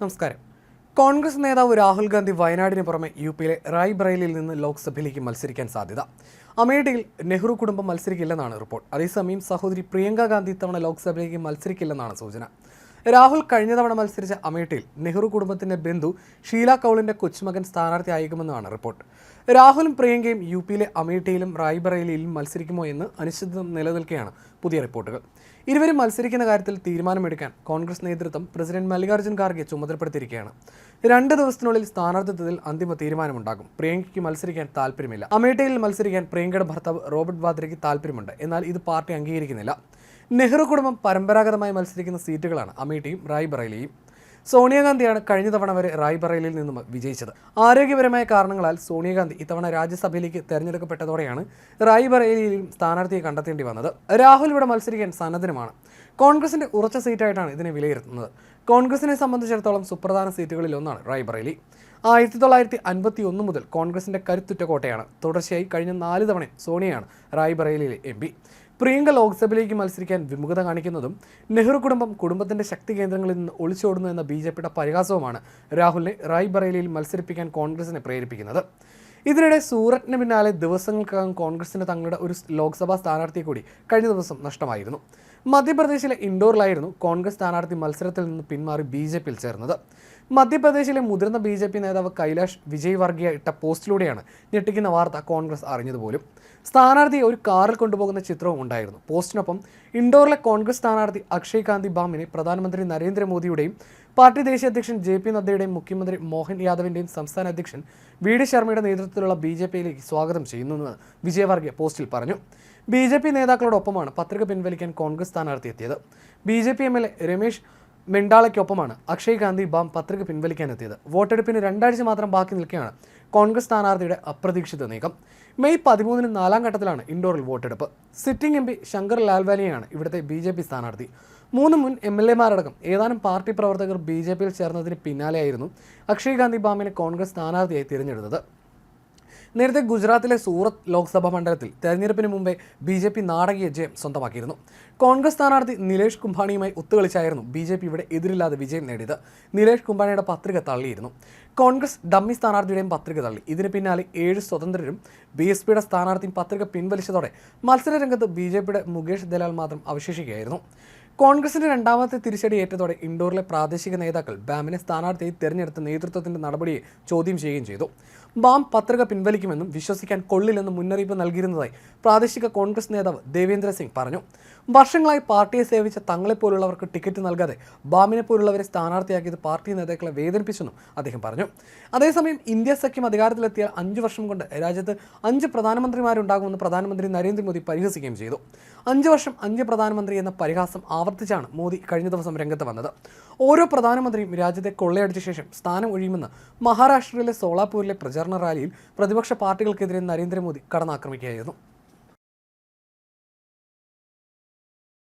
നമസ്കാരം. കോൺഗ്രസ് നേതാവ് രാഹുൽ ഗാന്ധി വയനാടിന് പുറമെ യു പിയിലെ റായ്ബ്രയിലിൽ നിന്ന് ലോക്സഭയിലേക്ക് മത്സരിക്കാൻ സാധ്യത. അമേഠിയിൽ നെഹ്റു കുടുംബം മത്സരിക്കില്ലെന്നാണ് റിപ്പോർട്ട്. അതേസമയം സഹോദരി പ്രിയങ്ക ഗാന്ധി ഇത്തവണ ലോക്സഭയിലേക്ക് മത്സരിക്കില്ലെന്നാണ് സൂചന. രാഹുൽ കഴിഞ്ഞ തവണ മത്സരിച്ച അമേഠിയിൽ നെഹ്റു കുടുംബത്തിന്റെ ബന്ധു ഷീല കൗളിന്റെ കൊച്ചുമകൻ സ്ഥാനാർത്ഥിയായേക്കുമെന്നാണ് റിപ്പോർട്ട്. രാഹുലും പ്രിയങ്കയും യു പിയിലെ അമേഠിയിലും റായ്ബറേലിയിലും മത്സരിക്കുമോ എന്ന് അനിശ്ചിതത്വം നിലനിൽക്കെയാണ് പുതിയ റിപ്പോർട്ടുകൾ. ഇരുവരും മത്സരിക്കുന്ന കാര്യത്തിൽ തീരുമാനമെടുക്കാൻ കോൺഗ്രസ് നേതൃത്വം പ്രസിഡന്റ് മല്ലികാർജുൻ ഖാർഗെ ചുമതലപ്പെടുത്തിയിരിക്കുകയാണ്. രണ്ട് ദിവസത്തിനുള്ളിൽ സ്ഥാനാർത്ഥിത്വത്തിൽ അന്തിമ തീരുമാനമുണ്ടാകും. പ്രിയങ്കയ്ക്ക് മത്സരിക്കാൻ താല്പര്യമില്ല അമേഠിയിൽ മത്സരിക്കാൻ പ്രിയങ്കയുടെ ഭർത്താവ് റോബർട്ട് വാദ്രയ്ക്ക് താല്പര്യമുണ്ട് എന്നാൽ ഇത് പാർട്ടി അംഗീകരിക്കുന്നില്ല. നെഹ്റു കുടുംബം പരമ്പരാഗതമായി മത്സരിക്കുന്ന സീറ്റുകളാണ് അമേഠിയും റായ്ബറേലിയും. സോണിയാഗാന്ധിയാണ് കഴിഞ്ഞ തവണ വരെ റായ്ബറേലിയിൽ നിന്നും വിജയിച്ചത്. ആരോഗ്യപരമായ കാരണങ്ങളാൽ സോണിയാഗാന്ധി ഇത്തവണ രാജ്യസഭയിലേക്ക് തെരഞ്ഞെടുക്കപ്പെട്ടതോടെയാണ് റായ്ബറേലിയിലും സ്ഥാനാർത്ഥിയെ കണ്ടെത്തേണ്ടി വന്നത്. രാഹുൽ ഇവിടെ മത്സരിക്കാൻ സന്നദ്ധനുമാണ്. കോൺഗ്രസിന്റെ ഉറച്ച സീറ്റായിട്ടാണ് ഇതിനെ വിലയിരുത്തുന്നത്. കോൺഗ്രസിനെ സംബന്ധിച്ചിടത്തോളം സുപ്രധാന സീറ്റുകളിൽ ഒന്നാണ് റായ്ബറേലി. ആയിരത്തി തൊള്ളായിരത്തി അൻപത്തി ഒന്ന് മുതൽ കോൺഗ്രസിന്റെ കരുത്തുറ്റ കോട്ടയാണ്. തുടർച്ചയായി കഴിഞ്ഞ നാല് തവണ സോണിയയാണ് റായ്ബറേലിയിലെ എം പി. പ്രിയങ്ക ലോക്സഭയിലേക്ക് മത്സരിക്കാൻ വിമുഖത കാണിക്കുന്നതും നെഹ്റു കുടുംബം കുടുംബത്തിന്റെ ശക്തി കേന്ദ്രങ്ങളിൽ നിന്ന് ഒളിച്ചോടുന്നു എന്ന ബി ജെ പിയുടെ പരിഹാസവുമാണ് രാഹുലിനെ റായ്ബറേലിയിൽ മത്സരിപ്പിക്കാൻ കോൺഗ്രസിനെ പ്രേരിപ്പിക്കുന്നത്. ഇതിനിടെ സൂററ്റിന് പിന്നാലെ ദിവസങ്ങൾക്കകം കോൺഗ്രസിന് തങ്ങളുടെ ഒരു ലോക്സഭാ സ്ഥാനാർത്ഥിയെ കൂടി കഴിഞ്ഞ ദിവസം നഷ്ടമായിരുന്നു. മധ്യപ്രദേശിലെ ഇൻഡോറിലായിരുന്നു കോൺഗ്രസ് സ്ഥാനാർത്ഥി മത്സരത്തിൽ നിന്ന് പിന്മാറി ബി ജെ പിയിൽ ചേർന്നത്. മധ്യപ്രദേശിലെ മുതിർന്ന ബി ജെ പി നേതാവ് കൈലാഷ് വിജയ് വർഗീയ ഇട്ട പോസ്റ്റിലൂടെയാണ് ഞെട്ടിക്കുന്ന വാർത്ത കോൺഗ്രസ് അറിഞ്ഞതുപോലും സ്ഥാനാർത്ഥിയെ ഒരു കാറിൽ കൊണ്ടുപോകുന്ന ചിത്രവും ഉണ്ടായിരുന്നു. പോസ്റ്റിനൊപ്പം ഇൻഡോറിലെ കോൺഗ്രസ് സ്ഥാനാർത്ഥി അക്ഷയ് കാന്തി ബാമിനെ പ്രധാനമന്ത്രി നരേന്ദ്രമോദിയുടെയും പാർട്ടി ദേശീയ അധ്യക്ഷൻ ജെ പി നദ്ദയുടെയും മുഖ്യമന്ത്രി മോഹൻ യാദവിന്റെയും സംസ്ഥാന അധ്യക്ഷൻ വി ഡി ശർമ്മയുടെ നേതൃത്വത്തിലുള്ള ബി ജെ പിയിലേക്ക് സ്വാഗതം ചെയ്യുന്നുവെന്ന് വിജയവർഗീയ പോസ്റ്റിൽ പറഞ്ഞു. ബി ജെ പി നേതാക്കളോടൊപ്പമാണ് പത്രിക പിൻവലിക്കാൻ കോൺഗ്രസ് സ്ഥാനാർത്ഥി എത്തിയത് B J P M L A Ramesh മെണ്ടാളയ്ക്കൊപ്പമാണ് Akshay Gandhi Bam പത്രിക പിൻവലിക്കാൻ എത്തിയത് വോട്ടെടുപ്പിന് രണ്ടാഴ്ച മാത്രം ബാക്കി നിൽക്കുകയാണ് കോൺഗ്രസ് സ്ഥാനാർത്ഥിയുടെ അപ്രതീക്ഷിത നീക്കം. മെയ് പതിമൂന്നിന് നാലാം ഘട്ടത്തിലാണ് ഇൻഡോറിൽ വോട്ടെടുപ്പ്. സിറ്റിംഗ് എം പി ശങ്കർ ലാൽവാലിയാണ് ഇവിടുത്തെ ബി ജെ പി സ്ഥാനാർത്ഥി. മൂന്ന് മുൻ എം എൽ എമാരടക്കം ഏതാനും പാർട്ടി പ്രവർത്തകർ ബി ജെ പിയിൽ ചേർന്നതിന് പിന്നാലെയായിരുന്നു അക്ഷയ് ഗാന്ധി ബാമിനെ കോൺഗ്രസ് സ്ഥാനാർത്ഥിയായി തിരഞ്ഞെടുത്തത്. നേരത്തെ ഗുജറാത്തിലെ സൂറത്ത് ലോക്സഭാ മണ്ഡലത്തിൽ തെരഞ്ഞെടുപ്പിന് മുമ്പേ ബി ജെ പി നാടകീയ ജയം സ്വന്തമാക്കിയിരുന്നു. കോൺഗ്രസ് സ്ഥാനാർത്ഥി നിലേഷ് കുംഭാണിയുമായി ഒത്തുകളിച്ചായിരുന്നു ബി ജെ പി ഇവിടെ എതിരില്ലാതെ വിജയം നേടിയത്. നിലേഷ് കുംഭാണിയുടെ പത്രിക തള്ളിയിരുന്നു. കോൺഗ്രസ് ഡമ്മി സ്ഥാനാർത്ഥിയുടെയും പത്രിക തള്ളി. ഇതിന് പിന്നാലെ ഏഴ് സ്വതന്ത്രരും ബി എസ് പിയുടെ സ്ഥാനാർത്ഥിയും പത്രിക പിൻവലിച്ചതോടെ മത്സരരംഗത്ത് ബി ജെ പിയുടെ മുകേഷ് ദലാൽ മാത്രം അവശേഷിക്കുകയായിരുന്നു. കോൺഗ്രസിന്റെ രണ്ടാമത്തെ തിരിച്ചടി ഏറ്റതോടെ ഇൻഡോറിലെ പ്രാദേശിക നേതാക്കൾ ബാമിനെ സ്ഥാനാർത്ഥിയെ തെരഞ്ഞെടുത്ത നേതൃത്വത്തിന്റെ നടപടിയെ ചോദ്യം ചെയ്യുകയും ചെയ്തു. ബാം പത്രിക പിൻവലിക്കുമെന്നും വിശ്വസിക്കാൻ കൊള്ളില്ലെന്നും മുന്നറിയിപ്പ് നൽകിയിരുന്നതായി പ്രാദേശിക കോൺഗ്രസ് നേതാവ് ദേവേന്ദ്ര സിംഗ് പറഞ്ഞു. വർഷങ്ങളായി പാർട്ടിയെ സേവിച്ച തങ്ങളെപ്പോലുള്ളവർക്ക് ടിക്കറ്റ് നൽകാതെ ബാമിനെ പോലുള്ളവരെ സ്ഥാനാർത്ഥിയാക്കിയത് പാർട്ടി നേതാക്കളെ വേദനിപ്പിച്ചെന്നും അദ്ദേഹം പറഞ്ഞു. അതേസമയം ഇന്ത്യ സഖ്യം അധികാരത്തിലെത്തിയ അഞ്ച് വർഷം കൊണ്ട് രാജ്യത്ത് അഞ്ച് പ്രധാനമന്ത്രിമാരുണ്ടാകുമെന്ന് പ്രധാനമന്ത്രി നരേന്ദ്രമോദി പരിഹസിക്കുകയും ചെയ്തു. അഞ്ച് വർഷം അഞ്ച് പ്രധാനമന്ത്രി എന്ന പരിഹാസം ആവർത്തിച്ചാണ് മോദി കഴിഞ്ഞ ദിവസം രംഗത്ത് വന്നത്. ഓരോ പ്രധാനമന്ത്രിയും രാജ്യത്തെ കൊള്ളയടിച്ച ശേഷം സ്ഥാനം ഒഴിയുമെന്ന് മഹാരാഷ്ട്രയിലെ സോളാപൂരിലെ പ്രചാരണ റാലിയിൽ പ്രതിപക്ഷ പാർട്ടികൾക്കെതിരെ നരേന്ദ്രമോദി കടന്നാക്രമിക്കുകയായിരുന്നു.